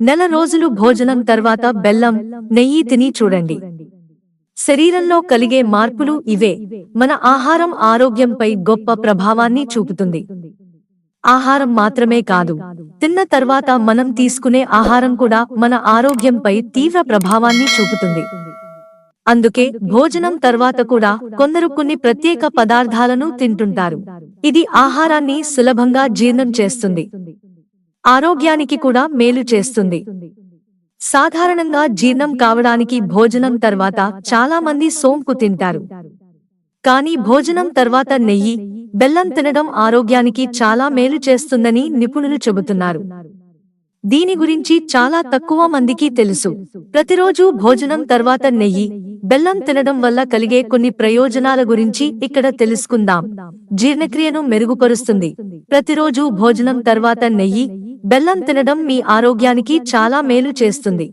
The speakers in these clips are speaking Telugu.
నెల రోజులు భోజనం తర్వాత బెల్లం నెయ్యి తిని చూడండి. శరీరంలో కలిగే మార్పులు ఇవే. మన ఆహారం ఆరోగ్యంపై గొప్ప ప్రభావాన్ని చూపుతుంది. ఆహారం మాత్రమే కాదు. తిన్న తర్వాత మనం తీసుకునే ఆహారం కూడా మన ఆరోగ్యంపై తీవ్ర ప్రభావాన్ని చూపుతుంది. అందుకే భోజనం తర్వాత కూడా కొందరు కొన్ని ప్రత్యేక పదార్థాలను తింటుంటారు. ఇది ఆహారాన్ని సులభంగా జీర్ణం చేస్తుంది. ఆరోగ్యానికి కూడా మేలు చేస్తుంది. సాధారణంగా జీర్ణం కావడానికి భోజనం తర్వాత చాలా మంది సోంపు తింటారు. కానీ భోజనం తర్వాత నెయ్యి బెల్లం తినడం ఆరోగ్యానికి చాలా మేలు చేస్తుందని నిపుణులు చెబుతున్నారు. దీని గురించి చాలా తక్కువ మందికి తెలుసు. ప్రతిరోజు భోజనం తర్వాత నెయ్యి బెల్లం తినడం వల్ల కలిగే కొన్ని ప్రయోజనాల గురించి ఇక్కడ తెలుసుకుందాం. జీర్ణక్రియను మెరుగుపరుస్తుంది. ప్రతిరోజు భోజనం తర్వాత నెయ్యి బెల్లం తినడం మీ ఆరోగ్యానికి చాలా మేలు చేస్తుంది.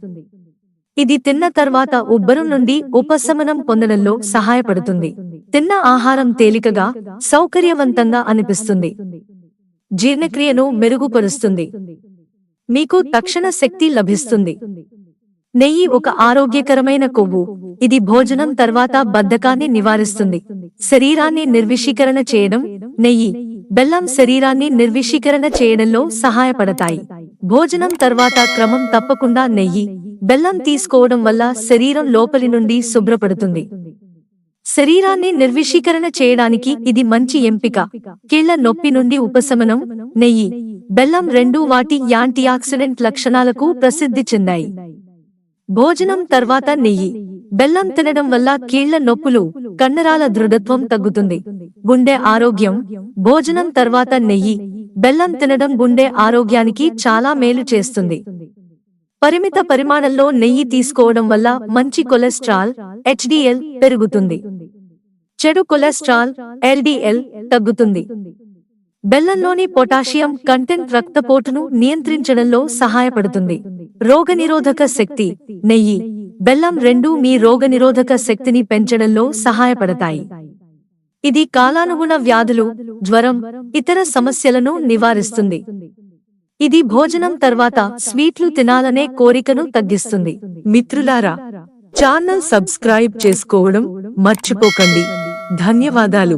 ఇది తిన్న తర్వాత ఉబ్బరం నుండి ఉపశమనం పొందడంలో సహాయపడుతుంది. తిన్న ఆహారం తేలికగా సౌకర్యవంతంగా అనిపిస్తుంది. జీర్ణక్రియను మెరుగుపరుస్తుంది. మీకు తక్షణ శక్తి లభిస్తుంది. నెయ్యి ఒక ఆరోగ్యకరమైన కొవ్వు. ఇది భోజనం తర్వాత బద్ధకాన్ని నివారిస్తుంది. శరీరాన్ని నిర్విషీకరణ చేయడం నెయ్యి. బెల్లం శరీరాన్ని నిర్విషీకరణ చేయడంలో సహాయపడతాయి. భోజనం తర్వాత క్రమం తప్పకుండా నెయ్యి బెల్లం తీసుకోవడం వల్ల శరీరం లోపలి నుండి శుభ్రపడుతుంది. శరీరాన్ని నిర్విషీకరణ చేయడానికి ఇది మంచి ఎంపిక. కీళ్ళ నొప్పి నుండి ఉపశమనం నెయ్యి బెల్లం రెండు వాటి యాంటీ ఆక్సిడెంట్ లక్షణాలకు ప్రసిద్ధి చెందాయి. భోజనం తర్వాత నెయ్యి బెల్లం తినడం వల్ల కీళ్ళ నొప్పులు కండరాల దృఢత్వం తగ్గుతుంది. గుండె ఆరోగ్యం భోజనం తర్వాత నెయ్యి. బెల్లం తినడం గుండె ఆరోగ్యానికి చాలా మేలు చేస్తుంది. పరిమిత పరిమాణంలో నెయ్యి తీసుకోవడం వల్ల మంచి కొలెస్ట్రాల్ హెచ్డిఎల్ పెరుగుతుంది. చెడు కొలెస్ట్రాల్ ఎల్డిఎల్ తగ్గుతుంది. బెల్లంలోని పొటాషియం కంటెంట్ రక్తపోటును నియంత్రించడంలో సహాయపడుతుంది. రోగనిరోధక శక్తి నెయ్యి. బెల్లం రెండూ మీ రోగనిరోధక శక్తిని పెంచడంలో సహాయపడతాయి. ఇది కాలానుగుణ వ్యాధులు జ్వరం ఇతర సమస్యలను నివారిస్తుంది. ఇది భోజనం తర్వాత స్వీట్లు తినాలనే కోరికను తగ్గిస్తుంది. మిత్రులారా ఛానల్ సబ్స్క్రైబ్ చేసుకోవడం మర్చిపోకండి. ధన్యవాదాలు.